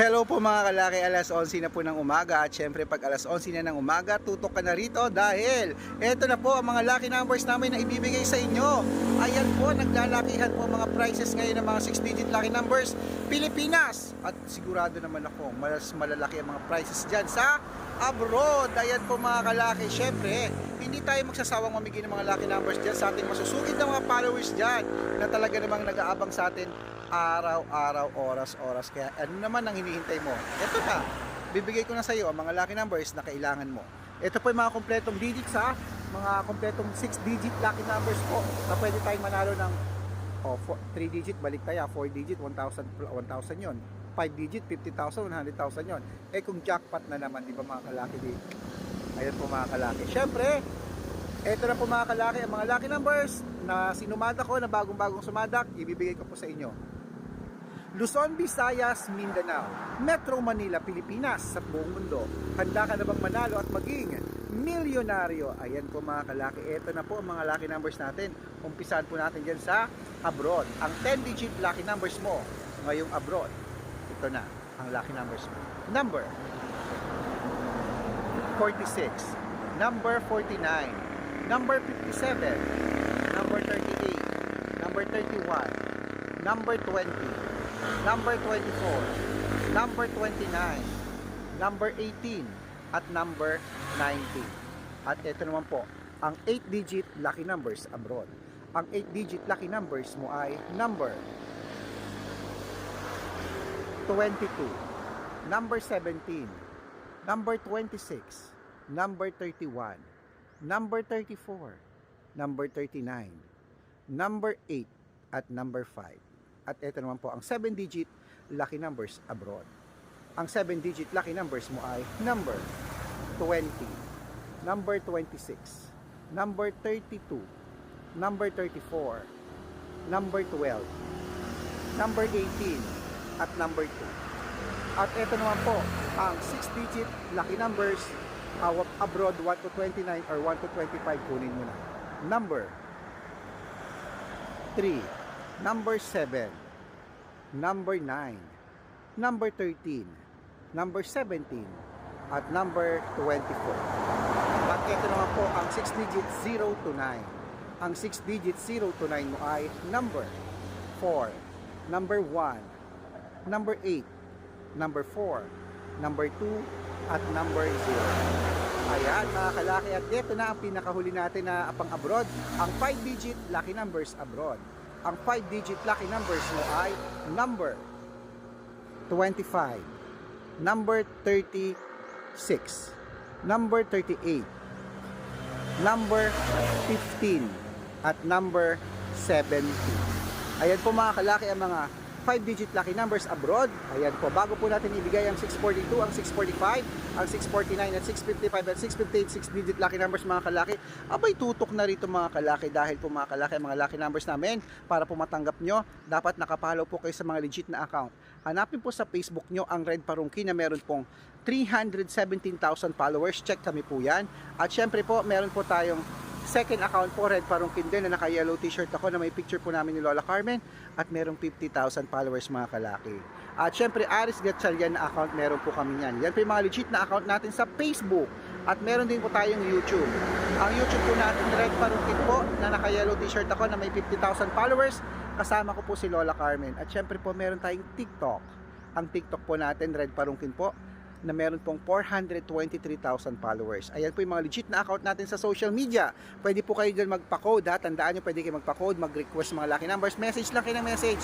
Hello po mga kalaki, alas 11 na po ng umaga at syempre pag alas 11 na ng umaga, tutok ka na rito dahil eto na po ang mga lucky numbers namin na ibibigay sa inyo. Ayan po, naglalakihan po mga prices ngayon ng mga 6-digit lucky numbers Pilipinas. At sigurado naman ako, mas malalaki ang mga prices dyan sa abroad. Ayan po mga kalaki, syempre, hindi tayo magsasawang mamigay ng mga lucky numbers dyan sa ating masusugid na mga followers dyan na talaga namang nag-aabang sa atin araw-araw, oras-oras. Kaya ano naman ang hinihintay mo? Ito na, bibigay ko na sa iyo ang mga lucky numbers na kailangan mo. Ito po yung mga kompletong digits ha, mga kompletong 6-digit lucky numbers po na pwede tayong manalo ng oh, 3 digit, balik tayo, 4 digit, 1,000 1,000 yon 5 digit, 50,000, 100,000 yon Eh kung jackpot na naman, di ba mga kalaki dito? Ayan po mga kalaki. Siyempre, ito na po mga kalaki, ang mga lucky numbers na sinumadak ko, na bagong-bagong sumadak, ibibigay ko po sa inyo. Luzon, Visayas, Mindanao, Metro Manila, Pilipinas, sa buong mundo. Handa ka na bang manalo at maging milyonaryo? Ayan po mga kalaki. Ito na po ang mga lucky numbers natin. Umpisahan po natin dyan sa abroad. Ang 10-digit lucky numbers mo ngayong abroad. Ito na ang lucky numbers mo. Number 46, number 49, number 57, number 38, number 31, number 20, number 24, number 29, number 18, at number 90. At ito naman po, ang 8-digit lucky numbers abroad. Ang 8-digit lucky numbers mo ay number 22, number 17, number 26, number 31, number 34, number 39, number 8, at number 5. At ito naman po ang 7-digit lucky numbers abroad. Ang 7-digit lucky numbers mo ay number 20, number 26, number 32, number 34, number 12, number 18, at number 2. At ito naman po, ang 6-digit lucky numbers abroad 1 to 29 or 1 to 25 kunin mo na. Number 3, number 7, number 9, number 13, number 17, at number 24. At ito naman po ang 6-digit 0 to 9. Ang 6-digit 0 to 9 mo ay number 4, number 1, number 8, number 4, number 2, at number 0. Ayan mga kalaki at ito na ang pinakahuli natin na pang abroad, ang 5-digit lucky numbers abroad. Ang 5-digit lucky numbers mo ay number 25, number 36, number 38, number 15, at number 70. Ayan po mga kalaki ang mga 5-digit lucky numbers abroad. Ayan po, bago po natin ibigay ang 642, ang 645, ang 649 at 655 at 658 6-digit lucky numbers mga kalaki. Abay tutok na rito mga kalaki dahil po mga kalaki mga lucky numbers namin para po matanggap nyo, dapat nakapollow po kayo sa mga legit na account. Hanapin po sa Facebook nyo ang Red Parungki na meron pong 317,000 followers. Check kami po yan. At syempre po, meron po tayong second account po, Red Parungkin din, na naka-yellow t-shirt ako na may picture po namin ni Lola Carmen at merong 50,000 followers mga kalaki. At syempre, Aris Gatchalian na account, meron po kami yan. Yan po yung mga legit na account natin sa Facebook. At meron din po tayong YouTube. Ang YouTube po natin, Red Parungkin po, na naka-yellow t-shirt ako na may 50,000 followers. Kasama ko po si Lola Carmen. At syempre po, meron tayong TikTok. Ang TikTok po natin, Red Parungkin po, na meron pong 423,000 followers. Ayan po yung mga legit na account natin sa social media. Pwede po kayo dyan magpa-code ha. Tandaan nyo, pwede kayo magpa-code, mag-request mga lucky numbers. Message lang kayo ng message.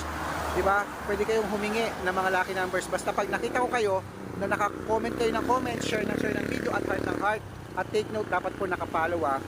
Di ba? Pwede kayong humingi ng mga lucky numbers. Basta pag nakita ko kayo na naka-comment kayo ng comment, share ng share ng video at heart ng heart. At take note, dapat po nakapollow ha.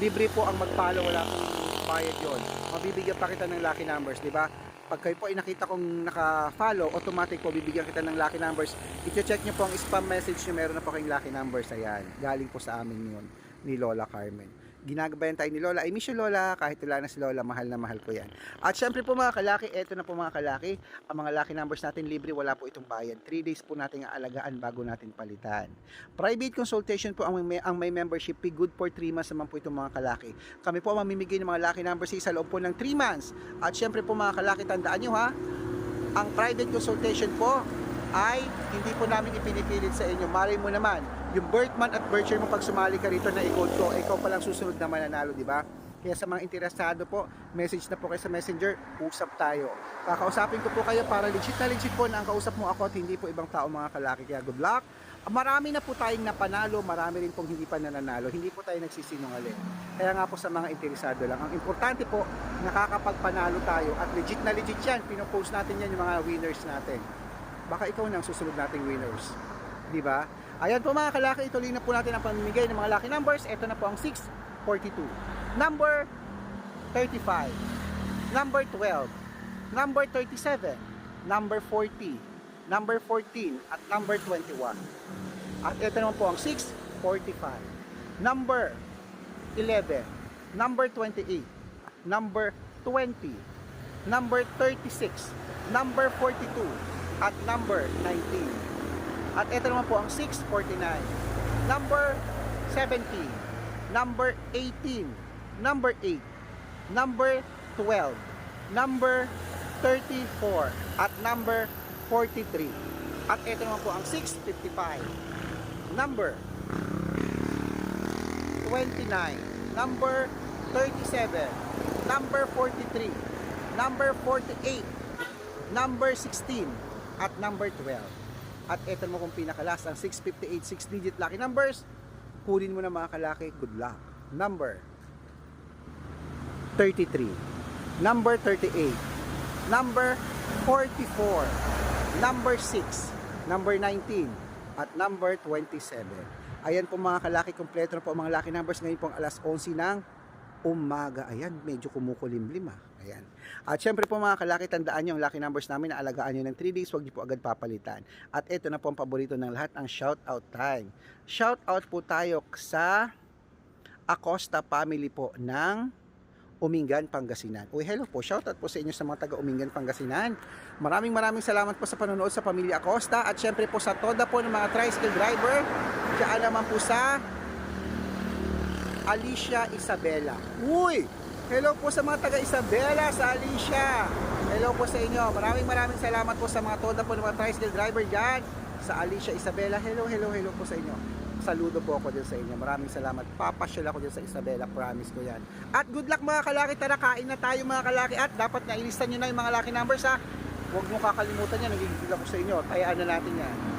Libre po ang mag-follow, wala pong bayad yon. Mabibigyan pa kita ng lucky numbers, di ba? Pag kayo po ay nakita kong naka-follow, automatic po bibigyan kita ng lucky numbers. I-check nyo po ang spam message nyo, meron na po kayong lucky numbers. Ayan, galing po sa amin yun ni Lola Carmen. Ginagabayan tayo ni Lola. I miss you Lola, kahit wala na si Lola, mahal na mahal ko yan. At syempre po mga kalaki, eto na po mga kalaki, ang mga lucky numbers natin libre, wala po itong bayad. 3 days po natin aalagaan bago natin palitan. Private consultation po ang may, ang may membership fee, good for 3 months naman po itong mga kalaki. Kami po ang mamimigay ng mga lucky numbers sa loob po ng 3 months. At syempre po mga kalaki, tandaan nyo ha, ang private consultation po ay hindi po namin ipinipilit sa inyo. Malay mo naman, yung birth month at birth year mo pag sumali ka rito na i-code ko, ikaw palang susunod na mananalo, di ba? Kaya sa mga interesado po, message na po kayo sa messenger, usap tayo. Kakausapin ko po kayo para legit na legit po na ang kausap mo ako at hindi po ibang tao mga kalaki. Kaya good luck. Marami na po tayong napanalo, marami rin pong hindi pa nananalo. Hindi po tayo nagsisinungaling. Kaya nga po sa mga interesado lang. Ang importante po, nakakapagpanalo tayo at legit na legit yan. Pinopost natin yan yung mga winners natin. Baka ikaw na ang susunod nating winners. Di ba? Ayan po mga kalaki, ituloy na po natin ang pamimigay ng mga lucky numbers. Ito na po ang 642. Number 35. Number 12. Number 37. Number 40 number 14 at number 21. At ito naman po ang 645. Number 11, number 28, number 20, number 36, number 42, at number 19. At ito naman po ang 649, number 17, number 18, number 8, number 12, number 34, at number 43. At ito naman po ang 655. Number 29. Number 37. Number 43. Number 48. Number 16. At number 12. At ito naman kung pinakalas ang 658 6 digit lucky numbers. Kunin mo na mga kalaki. Good luck. Number 33. Number 38. Number 44 number 6, number 19, at number 27. Ayan po mga kalaki, kompleto na po ang mga lucky numbers ngayon pong alas 11 ng umaga. Ayan, medyo kumukulimlim ah. Ayan. At syempre po mga kalaki, tandaan nyo ang lucky numbers namin na alagaan nyo ng 3 days, huwag nyo po agad papalitan. At ito na po ang paborito ng lahat, ang shout out time. Shout out po tayo sa Acosta family po ng Umingan, Pangasinan. Uy, hello po. Shoutout po sa inyo sa mga taga Umingan, Pangasinan. Maraming maraming salamat po sa panonood sa Pamilya Acosta at syempre po sa toda po ng mga tricycle driver. Diyan naman po sa Alicia Isabela. Uy! Hello po sa mga taga Isabela, sa Alicia. Hello po sa inyo. Maraming maraming salamat po sa mga toda po ng mga tricycle driver dyan sa Alicia Isabela. Hello, hello, hello po sa inyo saludo po ako din sa inyo. Maraming salamat. Papasyal ako din sa Isabela. Promise ko yan. At good luck mga kalaki. Tara, kain na tayo mga kalaki. At dapat nailista nyo na yung mga lucky numbers ha. Huwag mo kakalimutan yan. Nagigigil ako sa inyo. Tayaan na natin yan.